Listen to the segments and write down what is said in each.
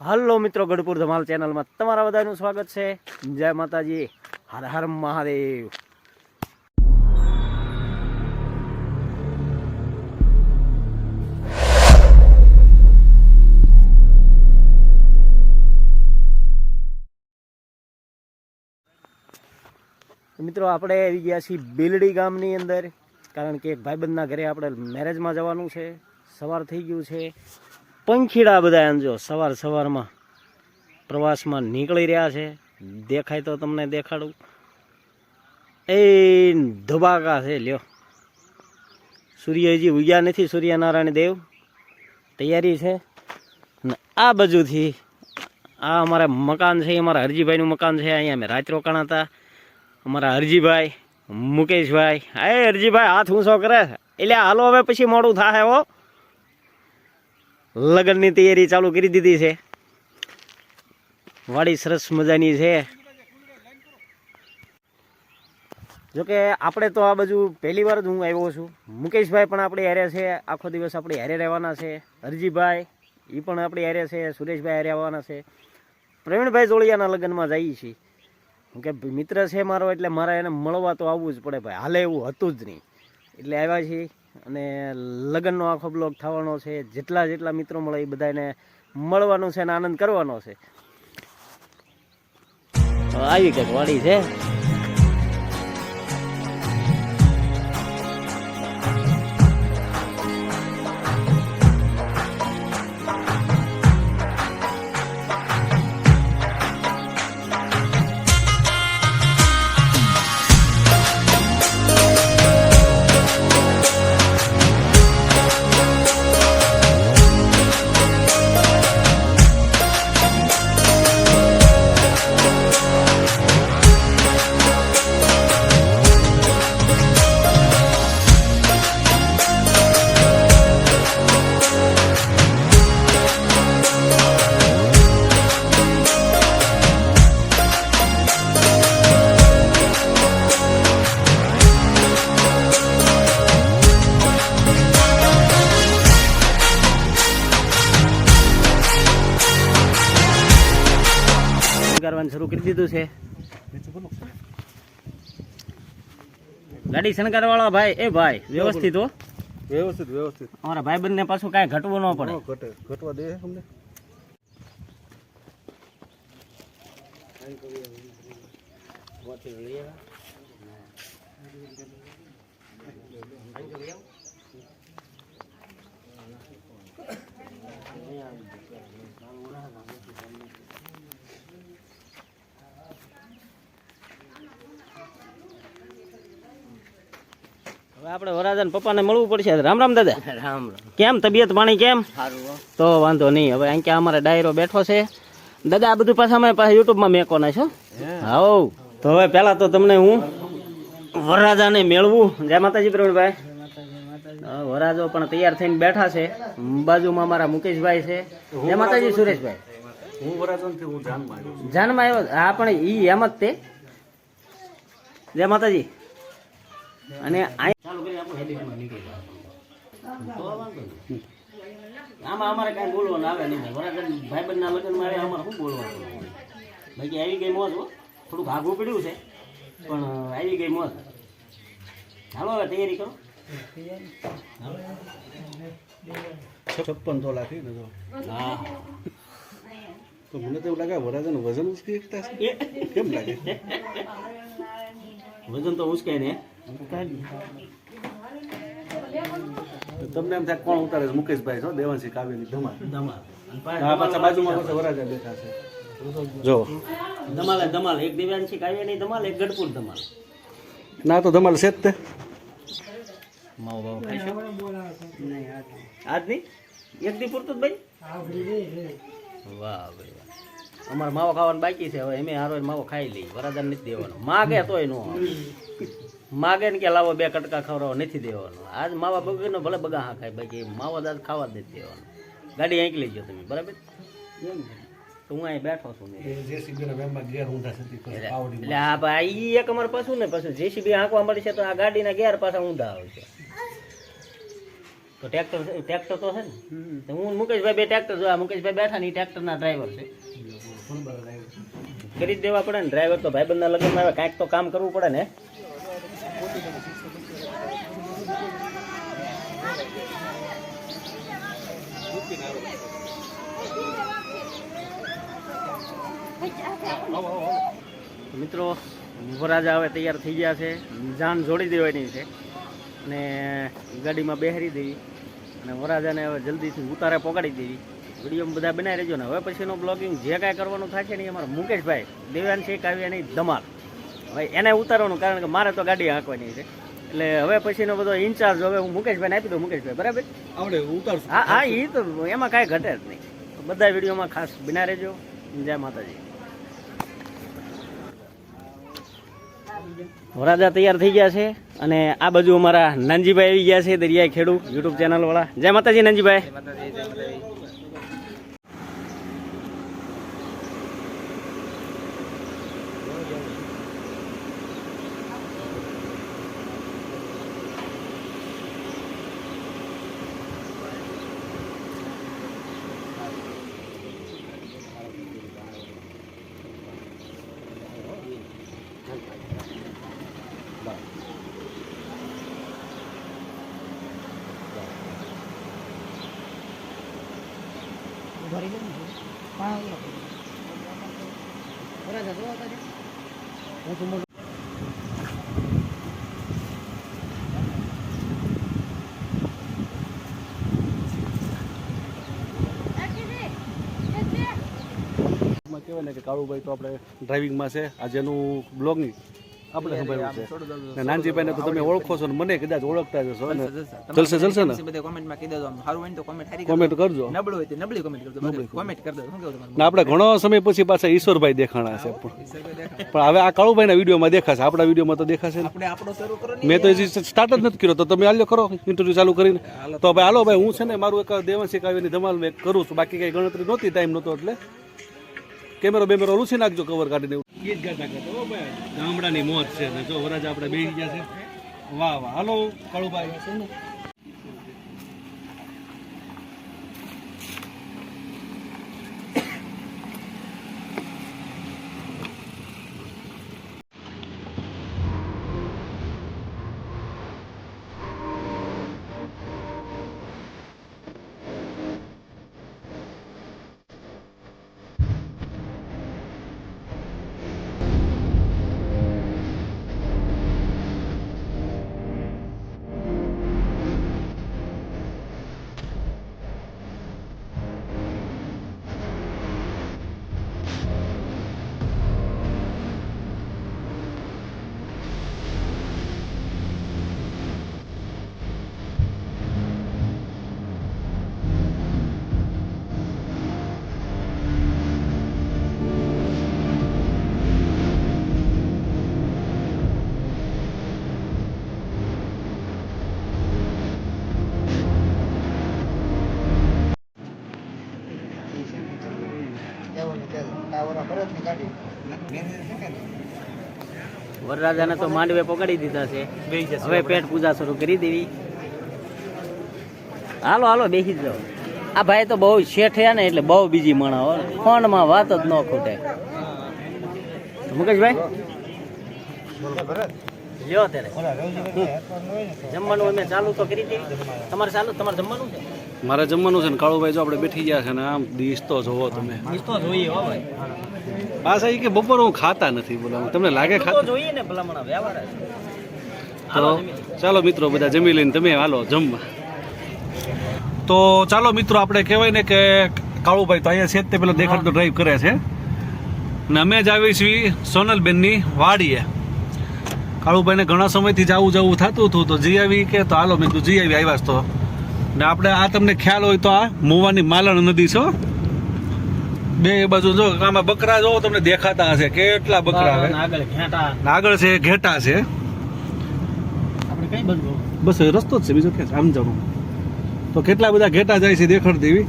Hello મિત્રો, ગઢપુર ધમાલ ચેનલમાં તમારા બધાનું સ્વાગત છે. જય માતાજી. હર હર મહાદેવ. મિત્રો, આપણે આવી ગયા છીએ બિલડી ગામની અંદર, કારણ કે ભાઈબંધના ઘરે આપણે મેરેજમાં જવાનું છે. સવાર થઈ ગયું છે. પંખીડા બધા એમ જો સવાર સવારમાં પ્રવાસમાં નીકળી રહ્યા છે. દેખાય તો તમને દેખાડું. એ ધબાકા છે, લ્યો. સૂર્ય હજી ઉગ્યા નથી, સૂર્યનારાયણ દેવ. તૈયારી છે. ને આ બાજુથી આ અમારા મકાન છે, અમારા હરજીભાઈનું મકાન છે, અહીંયા અમે રાત રોકાણા હતા. અમારા હરજીભાઈ, મુકેશભાઈ. એ હરજીભાઈ, હાથ ઊંચો કરે. એટલે હાલો હવે પછી મોડું થાય હો. લગ્નની તૈયારી ચાલુ કરી દીધી છે. વાડી સરસ મજાની છે. જોકે આપણે તો આ બાજુ પહેલી વાર જ હું આવ્યો છું. મુકેશભાઈ પણ આપણી હારે છે. આખો દિવસ આપણી હારે રહેવાના છે. હરજીભાઈ એ પણ આપણી હારે છે. સુરેશભાઈ હારે આવવાના છે. પ્રવીણભાઈ જોડિયાના લગ્નમાં જઈએ છીએ. કે મિત્ર છે મારો એટલે મારે એને મળવા તો આવવું જ પડે ભાઈ. હાલે એવું હતું જ નહીં. એટલે આવ્યા છીએ. અને લગ્નનો આખો બ્લોગ થવાનો છે. જેટલા જેટલા મિત્રો મળે એ બધાને મળવાનું છે અને આનંદ કરવાનો છે. આવી કંઈક વાડી છે. કરવાનું શરૂ કરી દીધું છે. ગાડી શણગાર વાળા ભાઈ એ ભાઈ વ્યવસ્થિત હો. વ્યવસ્થિત વ્યવસ્થિત. અમારા ભાઈ ને પાછું કાંઈ ઘટવું ન પડે. ઘટે. ઘટવા દે અમને. આપણે વરાજાન પપ્પાને મળવું પડશે રામ રામ દાદા. રામ કેમ તબિયત પાણી કેમ? સારું તો વાંધો નહીં. હવે અહીં ક્યાં અમારે ડાયરો બેઠો છે. દાદા આ બધું પાછા અમે પાછા યુટ્યુબમાં મેકોના છો હાઉ. તો હવે પહેલા તો તમને હું વરરાજાને મેળવું. જય માતાજી પ્રવીણભાઈ. વરાજો પણ તૈયાર થઈને બેઠા છે. બાજુમાં અમારા મુકેશભાઈ છે. જય માતાજી સુરેશભાઈ. હું વરાજન હું જાનમાં આવ્યો જાનમાં આવ્યો? હા પણ ઈ એમ જ તે. જય માતાજી. અને હેડિંગમાં નીકળી જવાનું. તો વાંધો નહીં. આમાં અમારે કાંઈ બોલવાનું આવે નહીં. વરાજન ભાઈબંધના લગ્નમાં આવે અમારે શું બોલવાનું? બાકી આવી ગઈ મોજ હો. થોડુંક આઘું પડ્યું છે. પણ આવી ગઈ મોજ. હાલો હવે તૈયારી કરો. છપ્પન તોલા લાખી ને હા. તો મને તો એવું લાગે વરાજન વજન ઉચકી શકતા છે કેમ લાગે? વજન તો ઉચકાય ને. તો તમને એમ થાય કોણ ઉતારે મુકેશભાઈ છો દેવાંશી કાવ્યની ધમાલ. ધમાલ. હા પાછા બાજુમાં પાછા વરાજા બેઠા છે. જો. ધમાલ ધમાલ. એક દિવ્યાંશી નહીં ધમાલ એક ગઢપુર ધમાલ. ના તો ધમાલ છે જ તે. માવો બાવો ખાઈશો આજ નહીં? એક દી પૂરતું જ ભાઈ વાહ ભાઈ વાહ. અમારે માવો ખાવાનું બાકી છે હવે એમે હારો માવો ખાઈ લઈ વરાદાન નથી દેવાનો. માગે તોય નો આવે. માગે ને કે લાવો બે કટકા ખવડાવો નથી દેવાનો. આજ માવા બગીનો ભલે બગા હા ખાય બાકી માવા દાદ ખાવા જ નથી દેવાનો. ગાડી અહીં લઈ જાઓ તમે બરાબર? તો હું અહીં બેઠો છું એટલે હા ભાઈ એક અમારે પાછું ને પાછું જેસીબી હાંકવા મળશે તો આ ગાડીના ગેર પાછા ઊંધા છે. તો ટ્રેક્ટર ટ્રેક્ટર તો છે ને? તો હું મુકેશભાઈ બે ટ્રેક્ટર જોયા મુકેશભાઈ બેઠા ને ટ્રેક્ટરના ડ્રાઈવર છે. કરી જ દેવા પડે ને ડ્રાઈવર તો ભાઈબંધના લગ્નમાં આવે કાંઈક તો કામ કરવું પડે ને. મિત્રો વરાજા હવે તૈયાર થઈ ગયા છે. જાન જોડી દેવાની છે. અને ગાડીમાં બેહરી દેવી. અને વરાજાને હવે જલ્દીથી ઉતારે પકડી દેવી. વીડિયો બધા બનાવી રહેજો ને. હવે પછીનો બ્લોગિંગ જે કાંઈ કરવાનું થશે ને અમારા મુકેશભાઈ. દેવાન છે કાવ્યા નહીં ધમાલ. હવે એને ઉતારવાનું કારણ કે મારે તો ગાડી હાંકવાની છે. એટલે હવે પછીનો બધો ઇન્ચાર્જ હવે હું મુકેશભાઈને આપી દઉં મુકેશભાઈ બરાબર? આવડે ઉતારશું. હા હા એ તો એમાં કાંઈ ઘટે જ નહીં. બધા વિડીયોમાં ખાસ બિના રહેજો. જય માતાજી. વરાજા તૈયાર થઈ ગયા છે અને આ બાજુ અમારા નાનજીભાઈ આવી ગયા છે દરિયાઈ ખેડૂ યુટ્યુબ ચેનલ વાળા જય માતાજી નાનજીભાઈ માં કહેવાય ને કે કાળુભાઈ તો આપણે ડ્રાઇવિંગમાં છે. આજેનું બ્લોગિંગ આપણે સંભાળ્યું છે. ને નાનજીભાઈને તો તમે ઓળખો છો ને મને કદાચ ઓળખતા જશો ને જલસે જલસે ને? બધા કોમેન્ટમાં કહી દેજો સારું હોય તો કોમેન્ટ સારી કોમેન્ટ કરજો. નબળું હોય તો નબળી કોમેન્ટ કરજો. કોમેન્ટ કરી દેજો શું કેવું ને આપણે ઘણો સમય પછી પાછા ઈશ્વરભાઈ દેખાણા છે પણ. હવે આ કાળુભાઈના વિડીયોમાં દેખાશે આપણા વિડીયોમાં તો દેખાશે ને. આપણે આપણો શરૂ કરો મેં તો હજી સ્ટાર્ટ જ નથી કર્યો તો તમે હાલ્યો કરો ઇન્ટરવ્યુ ચાલુ કરીને. તો ભાઈ હાલો ભાઈ હું છે ને મારું એક દેવંશી કાવ્યની ધમાલ મેં કરું છું. બાકી કઈ ગણતરી નહોતી ટાઈમ નહોતો એટલે. કેમેરો બેમેરો લૂસી નાખજો કવર કાઢીને ગીત ગાતા કરતો ગામડાની મોત છે. ને જો વરાજ આપણે બેસી ગયા છે. વાહ વાહ. હાલો, કાળુભાઈ. વરરાજાને તો માંડવે પકડી દીધા છે. હવે પેટ પૂજા શરૂ કરી દેવી. હાલો હાલો બેસી જાઓ. આ ભાઈ તો બહુ શેઠ છે ને એટલે બહુ બીજી મણા હો. ફોનમાં વાત જ ન ખૂટે. મુકેશભાઈ? લ્યો ત્યારે જમવાનું અમે ચાલુ તો કરી દેવી. તમારે ચાલુ તમારે જમવાનું છે? મારે જમવાનું છે ને કાળુભાઈ જો આપણે બેઠી ગયા છે ને આમ દીશ તો જોવો તમે. જોઈએ ભાઈ. પાછા એ કે બપોર હું ખાતા નથી બોલા તમને લાગે ખાતા? જોઈએ ને તો ચાલો મિત્રો બધા જમી લઈને તમે હાલો જમવા. તો ચાલો મિત્રો આપણે કહેવાય ને કે કાળુભાઈ તો અહીંયા છે જ તે પેલા દેખાડતો ડ્રાઈવ કરે છે. ને અમે જ આવી છીએ સોનલબેનની વાડીએ. કાળુભાઈને ઘણા સમયથી જવું જવું થતું હતું તો જી આવી કે તો હાલો મેં તું જી આવી આવ્યા તો. ને આપણે આ તમને ખ્યાલ હોય તો આ મુવાની માલણ નદી છો બે બાજુ જો આમાં બકરા જો તમને દેખાતા હશે. કેટલા બકરા આગળ છે ઘેટા છે. બસ એ રસ્તો જ છે બીજો ક્યાં આમ જવું. તો કેટલા બધા ઘેટા જાય છે દેખડ દેવી?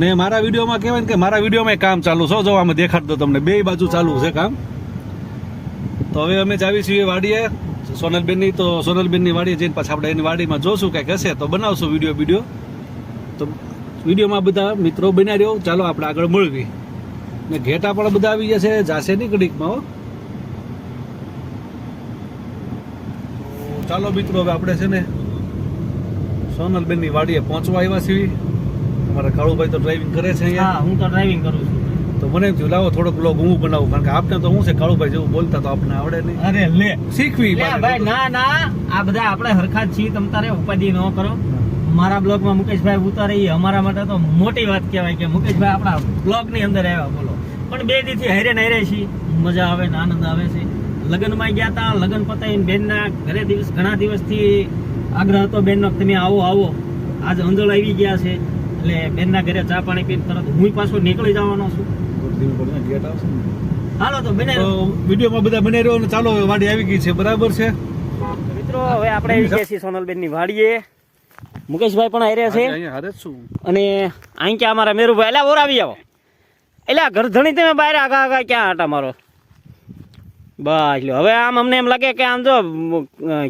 ને મારા વિડીયોમાં કહેવાય ને કે મારા વિડીયોમાં કામ ચાલુ છો જો આમાં દેખાડતો તમને. બે બાજુ ચાલુ છે કામ. તો હવે અમે જાવી છીએ વાડીએ. સોનલબેનની તો સોનલબેનની વાડીએ જઈને પાછા આપણે એની વાડીમાં જોશું કંઈક હશે તો બનાવશું વીડિયો વીડિયો તો વિડીયોમાં બધા મિત્રો બન્યા રહ્યો. ચાલો આપણે આગળ મળવી. ને ઘેટા પણ બધા આવી જશે. જાશે નહીં કડીકમાં ચાલો મિત્રો, હવે આપણે છે ને સોનલબેનની વાડીએ પહોંચવા આવ્યા છીએ. અમારા કાળુભાઈ તો ડ્રાઇવિંગ કરે છે અહીંયા. હું તો ડ્રાઇવિંગ કરું છું. તો મને જુલાવો લાવો થોડોક લોગ હું બનાવું કારણ કે આપને તો શું છે કાળુભાઈ જેવું બોલતા તો આપને આવડે નહીં. અરે લે. શીખવી લે ભાઈ ના ના. આ બધા આપણે હરખા જ છીએ તમ તારે ઉપાધિ ન કરો. મારા બ્લોગમાં મુકેશભાઈ ઉતારે એ અમારા માટે તો મોટી વાત કહેવાય કે મુકેશભાઈ આપણા બ્લોગની અંદર આવ્યા બોલો. પણ બે દીથી હારે હેરે છીએ. મજા આવે ને આનંદ આવે છે. લગ્નમાં ગયા હતા લગ્ન પતાવીને બેનના ઘરે દિવસ ઘણા દિવસથી આગ્રહ હતો બેનનો કે તમે આવો આવો. આજ અંજળ આવી ગયા છે. એટલે બેનના ઘરે ચા પાણી પીને તરત હું પાછો નીકળી જવાનો છું. હાલો તો બેને વિડીયોમાં બધા બને રહ્યો ચાલો વાડી આવી ગઈ છે. બરાબર છે? મિત્રો હવે આપણે આવી ગયા છીએ સોનલબેન વાડીએ. મુકેશભાઈ પણ હારે છે. અને અહીં ક્યાં અમારા મેરુભાઈ? એટલે ઓર આવી જાઓ. એટલે ઘરધણી તમે બહાર આગા આગા ક્યાં આટા મારો? બસ લ્યો. હવે આમ અમને એમ લાગે કે આમ જો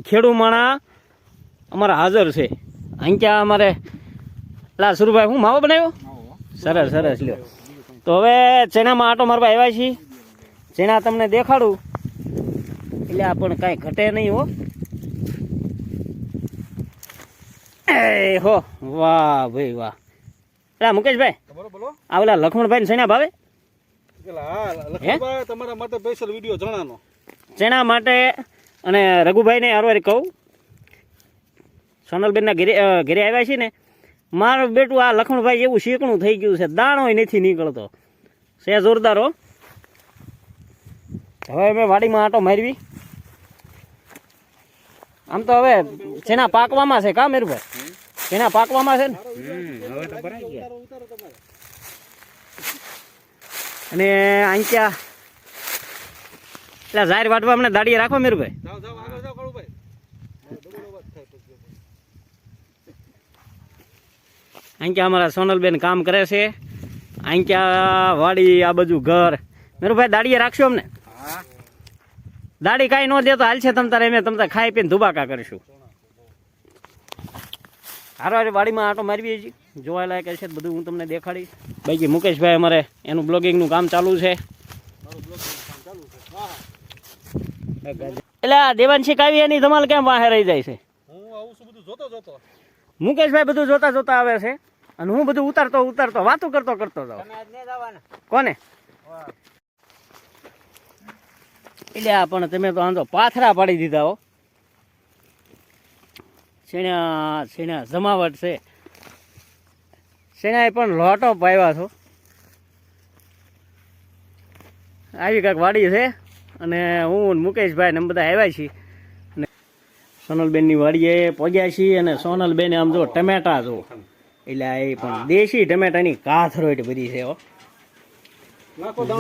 ખેડૂ માણા અમારા હાજર છે. અહીં ક્યાં અમારે? લા સુરભાઈ હું માવો બનાવ્યો? સરસ સરસ લ્યો. તો હવે ચેનામાં આટો મારવા આવ્યા છીએ? ચેના તમને દેખાડું. એટલે આપણને પણ કાંઈ ઘટે નહીં હો. એ હો વાહ ભાઈ વાહ. એટલે મુકેશભાઈ આ ઓલા લખમણભાઈ સેના ભાવે? હા લક્ષ્મીભાઈ તમારા માટે સ્પેશિયલ વીડિયો જણાનો. ચેના માટે અને રઘુભાઈને હારવારી કહું. સોનલબેનના ઘેરે ઘેરે આવ્યા છે ને મારું બેટું આ લખણભાઈ એવું શીકણું થઈ ગયું છે, દાણોય નથી નીકળતો. છે જોરદારો હવે મેં વાડીમાં આટો મારવી. આમ તો હવે છેના પાકવામાં છે, કા મેરુભાઈ? જેના પાકવામાં છે ને? અને અહીં ત્યાં એટલે જાહેર વાટવા અમને દાડીએ રાખો મેરુભાઈ જાઓ જાઓ આગળ જાઓ કાળુભાઈ અહીં ક્યાં અમારા સોનલબેન કામ કરે છે. અહીં ક્યાં વાડી આ બાજુ ઘર. મેરુભાઈ દાડીએ રાખશો અમને? દાડી કાંઈ ન દે તો હાલ છે તમ તારે અમે તમ તારે ખાઈ પીને ધુબાકા કરીશું. હારો હારે વાડીમાં આટો મારવી હજી જોવા લાયક છે બધું હું તમને દેખાડીશ. બાકી મુકેશભાઈ અમારે એનું બ્લોગિંગનું કામ ચાલુ છે. એટલે આ દેવાંશી કાવી એની ધમાલ કેમ બહાર રહી જાય છે? હું બધું જોતો જોતો. મુકેશભાઈ બધું જોતા જોતા આવે છે. અને હું બધું ઉતારતો ઉતારતો વાતો કરતો કરતો હતો કોને? એટલે આ પણ તમે તો આંધો પાથરા પાડી દીધા હો. શેણા શેણા જમાવટ છે. શેણાએ પણ લોટો પાવ્યા છો. આવી કાંઈક વાડી છે અને હું મુકેશભાઈ ને બધા આવ્યા છીએ. અને સોનલબેનની વાડીએ પહોંચ્યા છીએ અને સોનલબેને આમ જો ટમેટા જો. એટલે આ એ પણ દેશી ટમેટાની કાથરોટ બધી છે હો.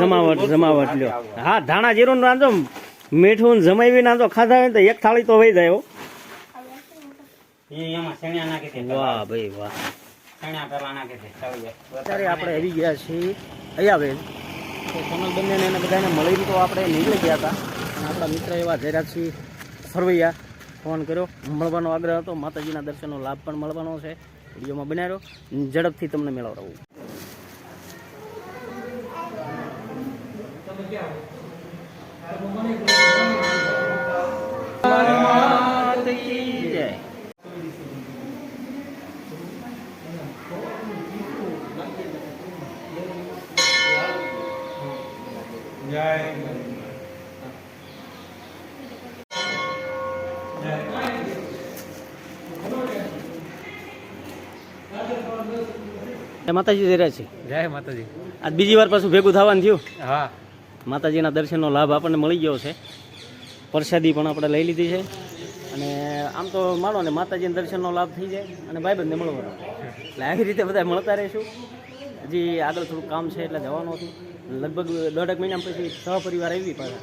જમાવટ જમાવટ લ્યો. હા ધાણા જીરું રાંધો મીઠું જમાવી નાંધો ખાધા હોય ને તો એક થાળી તો વહી જાય હો. વાહ ભાઈ વાહ. અત્યારે આપણે આવી ગયા છીએ. અયાબેન તો સોનલબેનને બંને એને બધાને મળીને તો આપણે નીકળી ગયા હતા. અને આપણા મિત્ર એવા જયરાજસિંહ સરવૈયા ફોન કર્યો. મળવાનો આગ્રહ હતો. માતાજીના દર્શનનો લાભ પણ મળવાનો છે. વિડીયોમાં બનાવ્યો. ઝડપથી તમને મેળવડાવું. જય જય માતાજી જયરાજ છે. જય માતાજી. આજ બીજી વાર પાછું ભેગું થવાનું થયું. હા. માતાજીના દર્શનનો લાભ આપણને મળી ગયો છે. પ્રસાદી પણ આપણે લઈ લીધી છે. અને આમ તો માનો ને માતાજીના દર્શનનો લાભ થઈ જાય અને ભાઈબંધને મળવાનો. એટલે આવી રીતે બધા મળતા રહીશું. હજી આગળ થોડું કામ છે એટલે જવાનું હતું. લગભગ દોઢેક મહિના પછી સહપરિવાર આવી પાછા.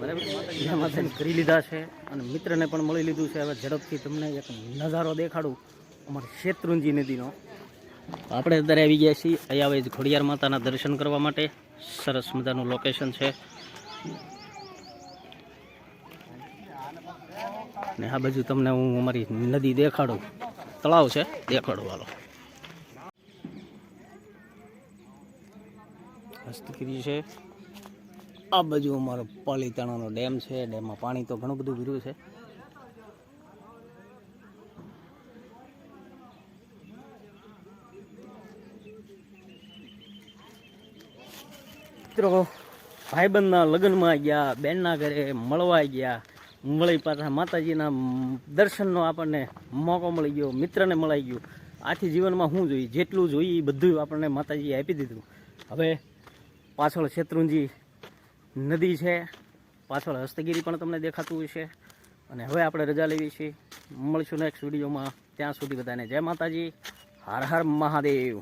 બરાબર? માતાજી કરી લીધા છે અને મિત્રને પણ મળી લીધું છે. હવે ઝડપથી તમને એક નજારો દેખાડું અમારે શેત્રુંજી નદીનો. આપણે અત્યારે આવી ગયા છીએ અહીંયા આવે જ ખોડિયાર માતાના દર્શન કરવા માટે. સરસ મજાનું લોકેશન છે. ને આ બાજુ તમને હું અમારી નદી દેખાડું. તળાવ છે, દેખાડું વાલો હસ્તગીરી છે. આ બાજુ અમારો પાલીતાણાનો ડેમ છે, ડેમમાં પાણી તો ઘણું બધું ભીરું છે. મિત્રો, ભાઈબંધના લગ્નમાં ગયા, બેનના ઘરે મળવા ગયા મળી પાછા માતાજીના દર્શનનો આપણને મોકો મળી ગયો, મિત્રને મળી ગયો. આથી જીવનમાં શું જોઈએ જેટલું જોઈએ એ બધું આપણને માતાજીએ આપી દીધું. હવે પાછળ શેત્રુંજી નદી છે, પાછળ હસ્તગીરી પણ તમને દેખાતું હશે. અને હવે આપણે રજા લેવી છીએ મળીશું નેક્સ્ટ વિડીયોમાં. ત્યાં સુધી બધાને જય માતાજી. હર હર મહાદેવ.